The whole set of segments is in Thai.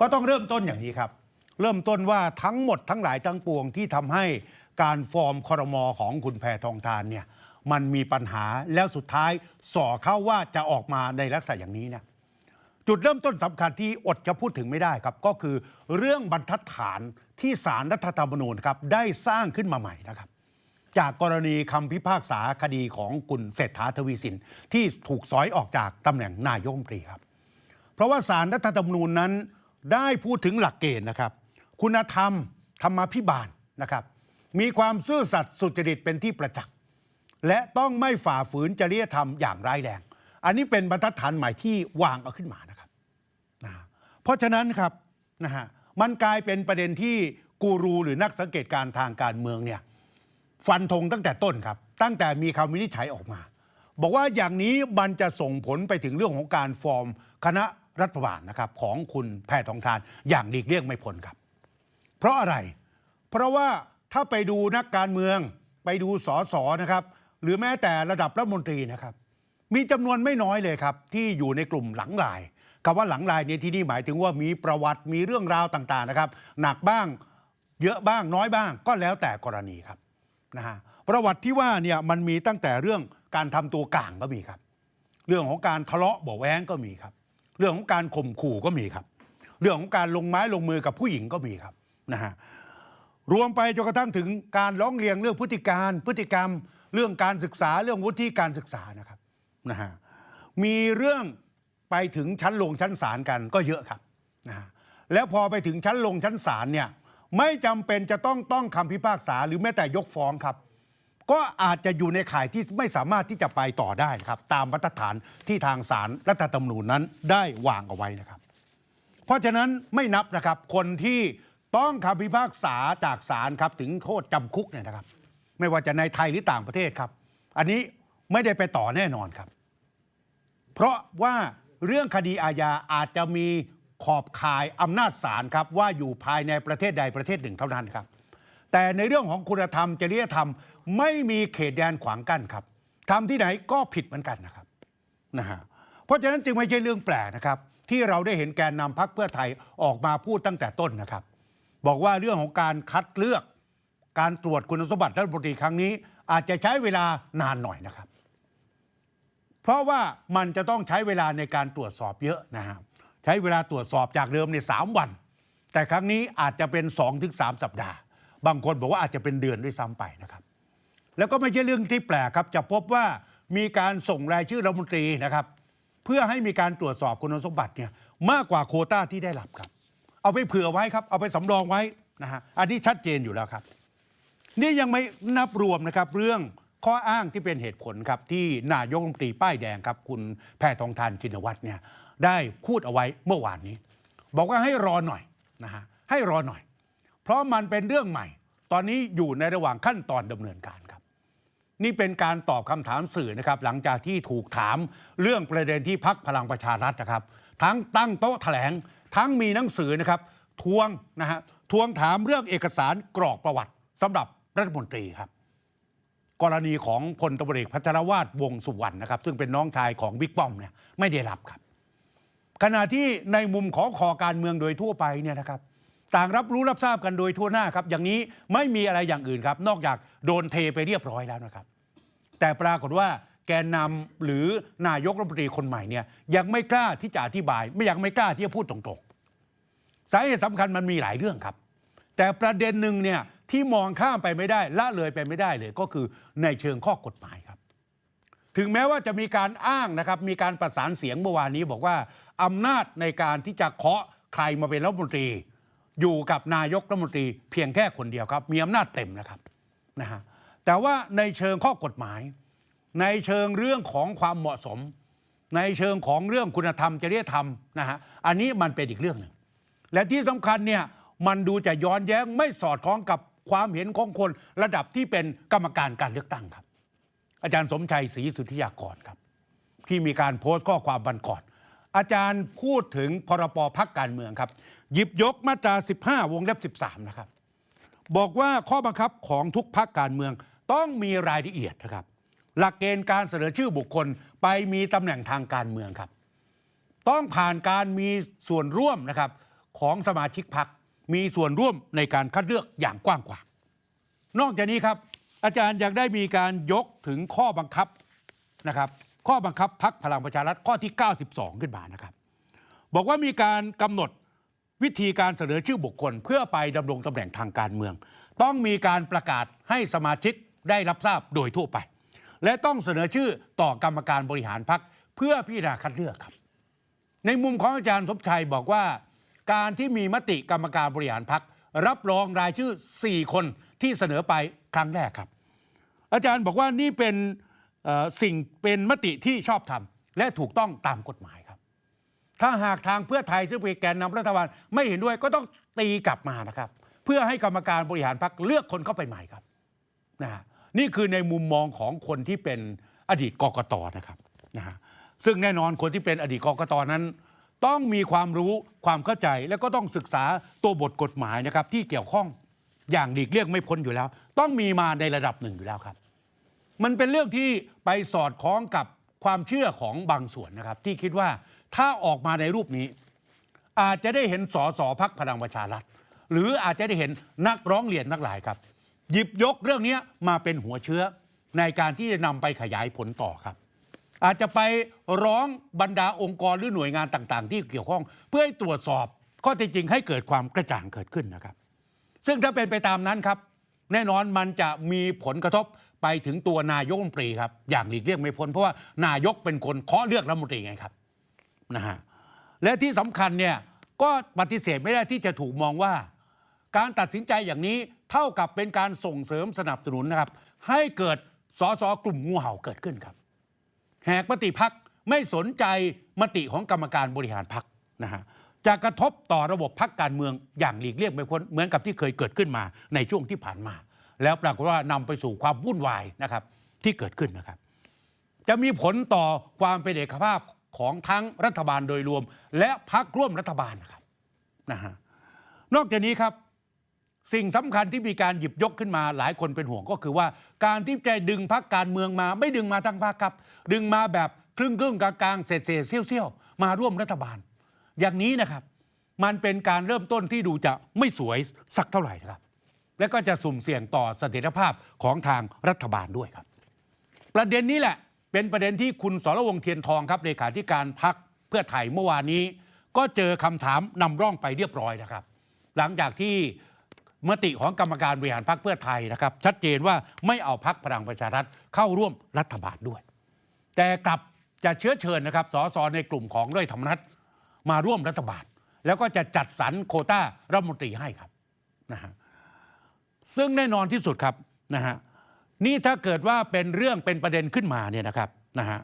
ก็ต้องเริ่มต้นอย่างนี้ครับ เริ่มต้นว่าทั้งหมดทั้งหลายทั้งปวงที่ทำให้การฟอร์มคอรมอของคุณแพทองทานเนี่ยมันมีปัญหาแล้วสุดท้ายส่อเข้าว่าจะออกมาในลักษณะอย่างนี้เนี่ยจุดเริ่มต้นสำคัญที่อดจะพูดถึงไม่ได้ครับ ก็คือเรื่องบรรทัดฐานที่สารรัฐธรรมนูญครับได้สร้างขึ้นมาใหม่นะครับจากกรณีคำพิพากษาคดีของคุณเศรษฐาทวีสิน ที่ถูกสอยออกจากตำแหน่งนายกรัฐมนตรีครับ เพราะว่าสารรัฐธรรมนูญนั้น ได้พูดถึงหลักเกณฑ์นะครับ คุณธรรมธรรมาภิบาลนะครับ มีความซื่อสัตย์สุจริตเป็นที่ประจักษ์และต้องไม่ฝ่าฝืนจริยธรรมอย่างร้ายแรง อันนี้เป็นบรรทัดฐานใหม่ที่วางเอาขึ้นมานะครับนะเพราะฉะนั้นครับนะฮะมันกลายเป็นประเด็นที่กูรูหรือนักสังเกตการณ์ทางการเมืองเนี่ยฟันธงตั้งแต่ต้นครับ ตั้งแต่มีคำวินิจฉัยออกมา บอกว่าอย่างนี้มันจะส่งผลไปถึงเรื่องของการฟอร์ม คณะ รัฐบาลนะครับของคุณแพทองทานอย่างหลีกเลี่ยงไม่พ้นครับ เพราะอะไร เพราะว่าถ้าไปดูนักการเมืองไปดูสสนะครับ หรือแม้แต่ระดับรัฐมนตรีนะครับ มีจำนวนไม่น้อยเลยครับ ที่อยู่ในกลุ่มหลังลายคำว่าหลังลายในที่นี้หมายถึงว่ามีประวัติมีเรื่องราวต่างๆนะครับ หนักบ้างเยอะบ้างน้อยบ้างก็แล้วแต่กรณีครับนะฮะประวัติที่ว่าเนี่ยมันมีตั้งแต่เรื่องการทำตัวกลางก็มีครับ เรื่องของการทะเลาะเบาแว้งก็มีครับ เรื่องของการข่มขู่ก็มีครับ เรื่องของการลงไม้ลงมือกับผู้หญิงก็มีครับนะฮะรวมไปจนกระทั่งถึงการร้องเรียนเรื่องพฤติการพฤติกรรม เรื่องการศึกษาเรื่องวุฒิการศึกษานะครับนะฮะมีเรื่องไปถึงชั้นลงชั้นศาลกันก็เยอะครับนะฮะแล้วพอไปถึงชั้นลงชั้นศาลเนี่ยไม่จำเป็นจะต้องต้องคำพิพากษาหรือแม้แต่ยกฟ้องครับ ก็อาจจะอยู่ในข่ายที่ไม่สามารถที่จะไปต่อได้ครับ ตามมาตรฐานที่ทางศาลรัฐธรรมนูญนั้นได้วางเอาไว้นะครับ เพราะฉะนั้นไม่นับนะครับคนที่ต้องคำพิพากษาจากศาลครับถึงโทษจำคุกเนี่ยนะครับ ไม่ว่าจะในไทยหรือต่างประเทศครับ อันนี้ไม่ได้ไปต่อแน่นอนครับ เพราะว่าเรื่องคดีอาญาอาจจะมีขอบข่ายอำนาจศาลครับว่าอยู่ภายในประเทศใดประเทศหนึ่งเท่านั้นครับ แต่ในเรื่องของคุณธรรมจริยธรรม ไม่มีเขตแดนขวางกั้นครับทำที่ไหนก็ผิดเหมือนกันนะครับนะฮะเพราะฉะนั้นจึงไม่ใช่เรื่องแปลกนะครับ ที่เราได้เห็นแกนนำพักเพื่อไทยออกมาพูดตั้งแต่ต้นนะครับ บอกว่าเรื่องของการคัดเลือก การตรวจคุณสมบัติรัฐมนตรีครั้งนี้ อาจจะใช้เวลานานหน่อยนะครับ เพราะว่ามันจะต้องใช้เวลาในการตรวจสอบเยอะนะฮะใช้เวลาตรวจสอบจากเดิมในสามวัน แต่ครั้งนี้อาจจะเป็น2อถึงสสัปดาห์ บางคนบอกว่าอาจจะเป็นเดือนด้วยซ้ำไปนะครับ แล้วก็ไม่ใช่เรื่องที่แปลกครับ จะพบว่ามีการส่งรายชื่อรัฐมนตรีนะครับ เพื่อให้มีการตรวจสอบคุณสมบัติเนี่ยมากกว่าโคต้าที่ได้รับครับ เอาไปเผื่อไว้ครับ เอาไปสำรองไว้นะฮะอันนี้ชัดเจนอยู่แล้วครับ นี่ยังไม่นับรวมนะครับเรื่องข้ออ้างที่เป็นเหตุผลครับที่นายกรัฐมนตรีป้ายแดงครับ คุณแพทองทานชินวัตรเนี่ยได้พูดเอาไว้เมื่อวานนี้ บอกว่าให้รอหน่อยนะฮะให้รอหน่อย เพราะมันเป็นเรื่องใหม่ ตอนนี้อยู่ในระหว่างขั้นตอนดำเนินการครับ นี่เป็นการตอบคำถามสื่อนะครับ หลังจากที่ถูกถามเรื่องประเด็นที่พักพลังประชารัฐนะครับ ทั้งตั้งโต๊ะแถลง ทั้งมีหนังสือนะครับ ทวงนะฮะทวงถามเรื่องเอกสารกรอกประวัติสำหรับรัฐมนตรีครับกรณีของพลตบเอกพัชรวาทวงสุวรรณนะครับ ซึ่งเป็นน้องชายของบิ๊กป้อมเนี่ยไม่ได้รับครับ ขณะที่ในมุมของคอการเมืองโดยทั่วไปเนี่ยนะครับ ต่างรับรู้รับทราบกันโดยทั่วหน้าครับ อย่างนี้ไม่มีอะไรอย่างอื่นครับ นอกจากโดนเทไปเรียบร้อยแล้วนะครับ แต่ปรากฏว่าแกนนำหรือนายกรัฐมนตรีคนใหม่เนี่ยยังไม่กล้าที่จะอธิบาย ไม่ยังไม่กล้าที่จะพูดตรงๆ สาเหตุสำคัญมันมีหลายเรื่องครับ แต่ประเด็นหนึ่งเนี่ยที่มองข้ามไปไม่ได้ละเลยไปไม่ได้เลยก็คือในเชิงข้อกฎหมายครับ ถึงแม้ว่าจะมีการอ้างนะครับ มีการประสานเสียงเมื่อวานนี้บอกว่าอำนาจในการที่จะเคาะใครมาเป็นรัฐมนตรี อยู่กับนายกรัฐมนตรีเพียงแค่คนเดียวครับ มีอำนาจเต็มนะครับนะฮะแต่ว่าในเชิงข้อกฎหมาย ในเชิงเรื่องของความเหมาะสม ในเชิงของเรื่องคุณธรรมจริยธรรมนะฮะอันนี้มันเป็นอีกเรื่องหนึ่งและที่สำคัญเนี่ยมันดูจะย้อนแย้งไม่สอดคล้องกับความเห็นของคนระดับที่เป็นกรรมการการเลือกตั้งครับ อาจารย์สมชัยศรีสุทธิยากรครับ ที่มีการโพสต์ข้อความบันก่อนอาจารย์พูดถึงพรปพักการเมืองครับ หยิบยกมาตรา 15 วงเล็บ 13 นะครับ บอกว่าข้อบังคับของทุกพักการเมืองต้องมีรายละเอียดนะครับ หลักเกณฑ์การเสนอชื่อบุคคลไปมีตำแหน่งทางการเมืองครับ ต้องผ่านการมีส่วนร่วมนะครับของสมาชิกพักมีส่วนร่วมในการคัดเลือกอย่างกว้างขวางนอกจากนี้ครับ อาจารย์ยังได้มีการยกถึงข้อบังคับนะครับ ข้อบังคับพักพลังประชารัฐข้อที่ 92 ขึ้นมานะครับ บอกว่ามีการกำหนด วิธีการเสนอชื่อบุคคล เพื่อไปดำรงตำแหน่งทางการเมือง ต้องมีการประกาศให้สมาชิกได้รับทราบโดยทั่วไป และต้องเสนอชื่อต่อกรรมการบริหารพักเพื่อพิจารณาคัดเลือกครับ ในมุมของอาจารย์สมชัยบอกว่า การที่มีมติกรรมการบริหารพักรับรองรายชื่อ 4 คนที่เสนอไปครั้งแรกครับ อาจารย์บอกว่านี่เป็นสิ่งเป็นมติที่ชอบธรรมและถูกต้องตามกฎหมาย ถ้าหากทางเพื่อไทยซึ่งเป็นแกนนำรัฐบาลไม่เห็นด้วยก็ต้องตีกลับมานะครับ เพื่อให้กรรมการบริหารพักเลือกคนเข้าไปใหม่ครับนะฮะนี่คือในมุมมองของคนที่เป็นอดีตกกตนะครับนะฮะซึ่งแน่นอนคนที่เป็นอดีตกกตนั้น ต้องมีความรู้ความเข้าใจและก็ต้องศึกษาตัวบทกฎหมายนะครับ ที่เกี่ยวข้องอย่างหลีกเลี่ยงไม่พ้นอยู่แล้ว ต้องมีมาในระดับหนึ่งอยู่แล้วครับ มันเป็นเรื่องที่ไปสอดคล้องกับ ความเชื่อของบางส่วนนะครับ ที่คิดว่าถ้าออกมาในรูปนี้ อาจจะได้เห็นสอสอพักพลังประชารัฐหรืออาจจะได้เห็นนักร้องเรียนนักหลายครับ หยิบยกเรื่องนี้มาเป็นหัวเชื้อในการที่จะนำไปขยายผลต่อครับ อาจจะไปร้องบรรดาองค์กรหรือหน่วยงานต่าง ๆ ที่เกี่ยวข้อง เพื่อให้ตรวจสอบข้อเท็จจริงให้เกิดความกระจ่างเกิดขึ้นนะครับ ซึ่งถ้าเป็นไปตามนั้นครับ แน่นอนมันจะมีผลกระทบ ไปถึงตัวนายกรัฐมนตรีครับ อย่างหลีกเลี่ยงไม่พ้นเพราะว่านายกเป็นคนเคาะเลือกรัฐมนตรีไงครับนะฮะและที่สำคัญเนี่ยก็ปฏิเสธไม่ได้ที่จะถูกมองว่า การตัดสินใจอย่างนี้เท่ากับเป็นการส่งเสริมสนับสนุนนะครับ ให้เกิดสสกลุ่มงูเห่าเกิดขึ้นครับ แหกมติพักไม่สนใจมติของกรรมการบริหารพักนะฮะจะกระทบต่อระบบพักการเมืองอย่างหลีกเลี่ยงไม่พ้นเหมือนกับที่เคยเกิดขึ้นมาในช่วงที่ผ่านมา แล้วปรากฏว่านำไปสู่ความวุ่นวายนะครับที่เกิดขึ้นนะครับ จะมีผลต่อความเป็นเอกภาพของทั้งรัฐบาลโดยรวม และพักร่วมรัฐบาลนะครับนะฮะนอกจากนี้ครับสิ่งสำคัญที่มีการหยิบยกขึ้นมาหลายคนเป็นห่วงก็คือว่า การที่จะดึงพักการเมืองมา ไม่ดึงมาทั้งพักครับ ดึงมาแบบครึ่งครึ่งๆกลางเศษเศษๆเสี้ยวๆมาร่วมรัฐบาล อย่างนี้นะครับ มันเป็นการเริ่มต้นที่ดูจะไม่สวยสักเท่าไหร่นะครับ และก็จะสุ่มเสี่ยงต่อเสถียรภาพของทางรัฐบาลด้วยครับ ประเด็นนี้แหละเป็นประเด็นที่คุณสรวงเทียนทองครับเลขาธิการพักเพื่อไทยเมื่อวานนี้ ก็เจอคำถามนำร่องไปเรียบร้อยนะครับ หลังจากที่มติของกรรมการบริหารพักเพื่อไทยนะครับ ชัดเจนว่าไม่เอาพักพลังประชารัฐเข้าร่วมรัฐบาลด้วย แต่กลับจะเชื้อเชิญนะครับสสในกลุ่มของด้วยธรรมนัฐมาร่วมรัฐบาล แล้วก็จะจัดสรรโคต้ารัฐมนตรีให้ครับนะฮะ ซึ่งแน่นอนที่สุดครับนะฮะนี่ถ้าเกิดว่าเป็นเรื่องเป็นประเด็นขึ้นมาเนี่ยนะครับนะฮะ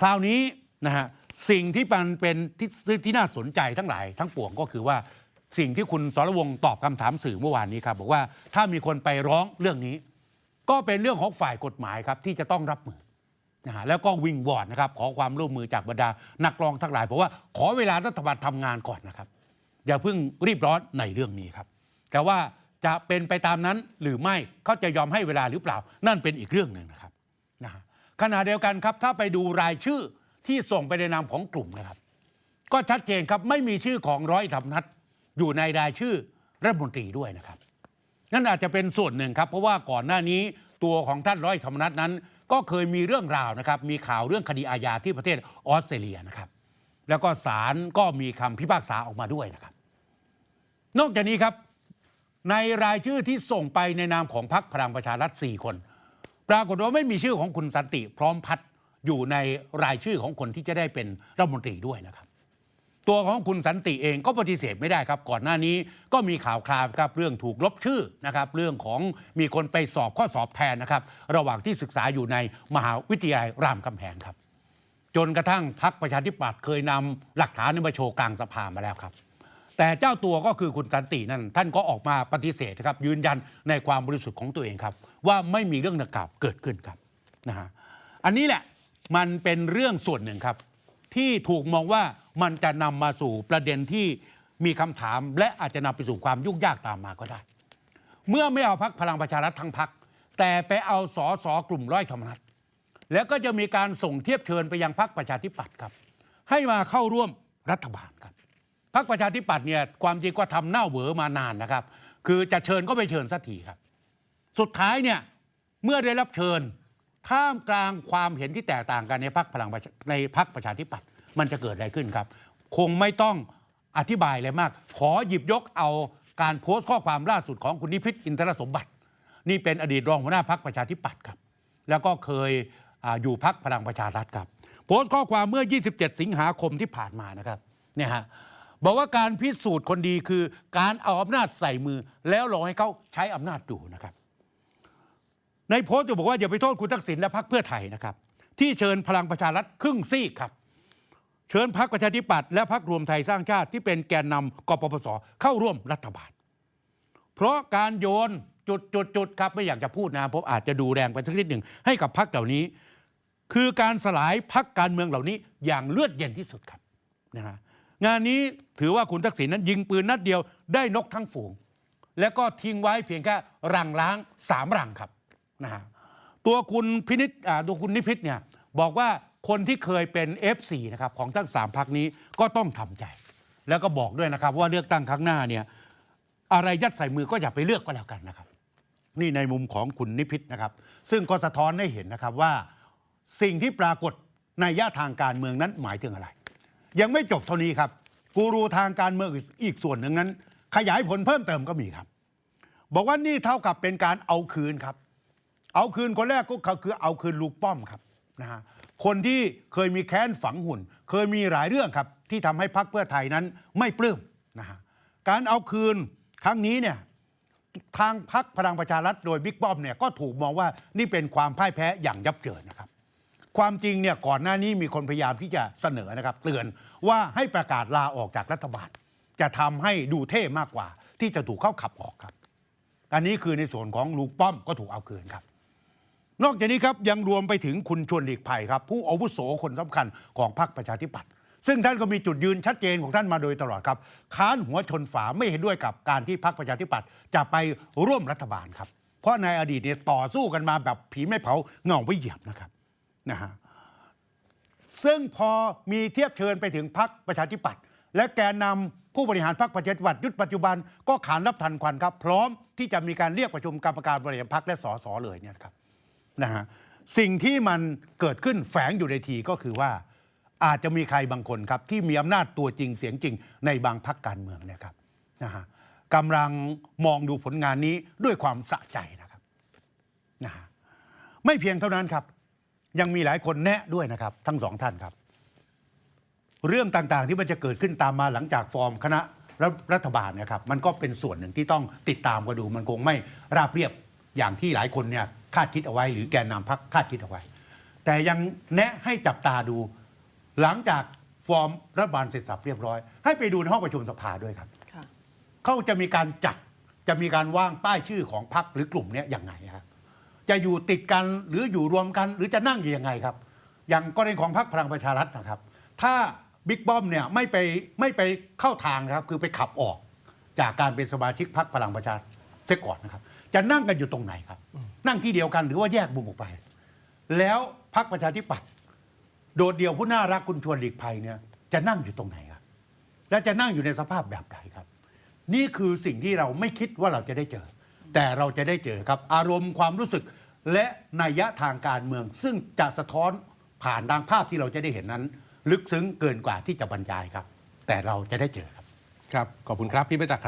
คราวนี้นะฮะสิ่งที่มันเป็นที่ที่น่าสนใจทั้งหลาย ทั้งปวงก็คือว่าสิ่งที่คุณสรวงตอบคำถามสื่อเมื่อวานนี้ครับบอกว่าถ้ามีคนไปร้องเรื่องนี้ ก็เป็นเรื่องของฝ่ายกฎหมายครับที่จะต้องรับมือนะฮะแล้วก็วิงวอนนะครับขอความร่วมมือจากบรรดานักร้องทั้งหลายเพราะว่าขอเวลารัฐบาลทำงานก่อนนะครับ อย่าเพิ่งรีบร้อนในเรื่องนี้ครับ แต่ว่า จะเป็นไปตามนั้นหรือไม่เขาจะยอมให้เวลาหรือเปล่า นั่นเป็นอีกเรื่องหนึ่งนะครับนะขณะเดียวกันครับถ้าไปดูรายชื่อที่ส่งไปในนามของกลุ่มนะครับ ก็ชัดเจนครับไม่มีชื่อของร้อยธรรมนัฐอยู่ในรายชื่อรัฐมนตรีด้วยนะครับนั่นอาจจะเป็นส่วนหนึ่งครับ เพราะว่าก่อนหน้านี้ตัวของท่านร้อยธรรมนัฐนั้น ก็เคยมีเรื่องราวนะครับ มีข่าวเรื่องคดีอาญาที่ประเทศออสเตรเลียนะครับ แล้วก็ศาลก็มีคำพิพากษาออกมาด้วยนะครับ นอกจากนี้ครับ ในรายชื่อที่ส่งไปในนามของพรรคพลังประชารัฐ4คน ปรากฏว่าไม่มีชื่อของคุณสันติ พร้อมพัฒน์อยู่ในรายชื่อของคนที่จะได้เป็นรัฐมนตรีด้วยนะครับ ตัวของคุณสันติเองก็ปฏิเสธไม่ได้ครับ ก่อนหน้านี้ก็มีข่าวคราวครับเรื่องถูกลบชื่อนะครับ เรื่องของมีคนไปสอบข้อสอบแทนนะครับ ระหว่างที่ศึกษาอยู่ในมหาวิทยาลัยรามคำแหงครับ จนกระทั่งพรรคประชาธิปัตย์เคยนำหลักฐานนมาโชว์กลางสภามาแล้วครับ แต่เจ้าตัวก็คือคุณสันตินั่นท่านก็ออกมาปฏิเสธครับยืนยันในความบริสุทธิ์ของตัวเองครับ ว่าไม่มีเรื่องดังกล่าวเกิดขึ้นครับนะฮะอันนี้แหละมันเป็นเรื่องส่วนหนึ่งครับ ที่ถูกมองว่ามันจะนำมาสู่ประเด็นที่มีคำถาม และอาจจะนำไปสู่ความยุ่งยากตามมาก็ได้ เมื่อไม่เอาพักพลังประชารัฐทั้งพักแต่ไปเอาสอสอกลุ่มร้อยธรรมนัฐแล้วก็จะมีการส่งเทียบเชิญไปยังพักประชาธิปัตย์ครับ ให้มาเข้าร่วมรัฐบาลครับ พรรคประชาธิปัตย์เนี่ยความจริงก็ทำเน่าเหวอมานานนะครับ คือจะเชิญก็ไม่เชิญสักทีครับ สุดท้ายเนี่ยเมื่อได้รับเชิญท่ามกลางความเห็นที่แตกต่างกันในพรรคพลังในพรรคประชาธิปัตย์มันจะเกิดอะไรขึ้นครับ คงไม่ต้องอธิบายอะไรมาก ขอหยิบยกเอาการโพสต์ข้อความล่าสุดของคุณนิพิษอินทรสมบัติ นี่เป็นอดีตรองหัวหน้าพรรคประชาธิปัตย์ครับ แล้วก็เคยออยู่พรรคพลังประชารัฐครับ โพสต์ข้อความเมื่อ 27 สิงหาคมที่ผ่านมานะครับเนี่ยฮะ บอกว่าการพิสูจน์คนดีคือการเอาอำนาจใส่มือ แล้วรองให้เขาใช้อำนาจดูนะครับ ในโพสต์จะบอกว่าอย่าไปโทษคุณทักษิณและพรรคเพื่อไทยนะครับ ที่เชิญพลังประชารัฐครึ่งซีกครับ เชิญพรรคประชาธิปัตย์และพรรครวมไทยสร้างชาติที่เป็นแกนนำกปปสเข้าร่วมรัฐบาล เพราะการโยนจุดจุดจุดครับไม่อยากจะพูดนะเพราะอาจจะดูแรงไปสักนิดหนึ่งให้กับพรรคเหล่านี้ คือการสลายพรรคการเมืองเหล่านี้อย่างเลือดเย็นที่สุดครับนะฮะ งานนี้ถือว่าคุณทักษิณนั้นยิงปืนนัดเดียวได้นกทั้งฝูง แล้วก็ทิ้งไว้เพียงแค่รังล้างสามรังครับนะฮะตัวคุณพินิษตัวคุณนิพิษเนี่ยบอกว่าคนที่เคยเป็น F4 นะครับของทั้งสามพักนี้ก็ต้องทำใจ แล้วก็บอกด้วยนะครับ ว่าเลือกตั้งครั้งหน้าเนี่ยอะไรยัดใส่มือก็อย่าไปเลือกก็แล้วกันนะครับ นี่ในมุมของคุณนิพิษนะครับ ซึ่งก็สะท้อนให้เห็นนะครับว่าสิ่งที่ปรากฏในย่าทางการเมืองนั้นหมายถึงอะไร ยังไม่จบเท่านี้ครับ กูรูทางการเมืองอีกส่วนหนึ่งนั้น ขยายผลเพิ่มเติมก็มีครับ บอกว่านี่เท่ากับเป็นการเอาคืนครับ เอาคืนคนแรกก็คือเอาคืนลูกป้อมครับนะฮะคนที่เคยมีแค้นฝังหุ่น เคยมีหลายเรื่องครับ ที่ทำให้พรรคเพื่อไทยนั้นไม่ปลื้มนะฮะการเอาคืนครั้งนี้เนี่ยทางพักพลังประชารัฐโดยบิ๊กป้อมเนี่ยก็ถูกมองว่านี่เป็นความพ่ายแพ้อย่างยับเยินนะครับ ความจริงเนี่ยก่อนหน้านี้มีคนพยายามที่จะเสนอนะครับเตือนว่าให้ประกาศลาออกจากรัฐบาล จะทำให้ดูเท่มากกว่า ที่จะถูกเข้าขับออกครับ อันนี้คือในส่วนของลุงป้อมก็ถูกเอาคืนครับ นอกจากนี้ครับยังรวมไปถึงคุณชวนหลีกภัยครับ ผู้อาวุโสคนสำคัญของพรรคประชาธิปัตย์ซึ่งท่านก็มีจุดยืนชัดเจนของท่านมาโดยตลอดครับค้านหัวชนฝาไม่เห็นด้วยกับการที่พรรคประชาธิปัตย์จะไปร่วมรัฐบาลครับ เพราะในอดีตเนี่ยต่อสู้กันมาแบบผีไม่เผาเงาไม่เหยียบนะครับ นะฮะซึ่งพอมีเทียบเชิญไปถึงพรรคประชาธิปัตย์และแกนนำผู้บริหารพรรคประชาธิปัตย์ยุคปัจจุบันก็ขานรับทันควันครับ พร้อมที่จะมีการเรียกประชุมกรรมการบริหารพรรคและสสเลยเนี่ยครับนะฮะสิ่งที่มันเกิดขึ้นแฝงอยู่ในทีก็คือว่าอาจจะมีใครบางคนครับ ที่มีอำนาจตัวจริงเสียงจริงในบางพรรคการเมืองเนะครับนะฮะกำลังมองดูผลงานนี้ด้วยความสะใจนะครับนะฮะไม่เพียงเท่านั้นครับ ยังมีหลายคนแนะด้วยนะครับ ทั้งสองท่านครับ เรื่องต่างๆที่มันจะเกิดขึ้นตามมาหลังจากฟอร์มคณะรัฐรัฐบาลเนะครับ มันก็เป็นส่วนหนึ่งที่ต้องติดตามกันดู มันคงไม่ราบเรียบอย่างที่หลายคนเนี่ยคาดคิดเอาไว้ หรือแกนนำพักคาดคิดเอาไว้ แต่ยังแนะให้จับตาดู หลังจากฟอร์มรัฐบาลเสร็จสับเรียบร้อย ให้ไปดูในห้องประชุมสภาด้วยครับค่ะเขาจะมีการจัดจะมีการว่างป้ายชื่อของพรรคหรือกลุ่มเนี้ยอย่างไงครับ จะอยู่ติดกันหรืออยู่รวมกัน หรือจะนั่งอยู่ยังไงครับ อย่างกรณีของพรรคพลังประชารัฐนะครับ ถ้าบิ๊กป้อมเนี่ยไม่ไปไม่ไปเข้าทางครับ คือไปขับออกจากการเป็นสมาชิกพรรคพลังประชารัฐเสียก่อนนะครับ จะนั่งกันอยู่ตรงไหนครับ นั่งที่เดียวกันหรือว่าแยกมุมออกไป แล้วพรรคประชาธิปัตย์โดดเดี่ยวผู้น่ารักคุณชวนหลีกภัยเนี่ยจะนั่งอยู่ตรงไหนครับ และจะนั่งอยู่ในสภาพแบบใดครับ นี่คือสิ่งที่เราไม่คิดว่าเราจะได้เจอ แต่เราจะได้เจอครับ อารมณ์ความรู้สึกและนัยยะทางการเมือง ซึ่งจะสะท้อนผ่านทางภาพที่เราจะได้เห็นนั้น ลึกซึ้งเกินกว่าที่จะบรรยายครับ แต่เราจะได้เจอครับ ครับ ขอบคุณครับ พี่ประจักษ์ครับ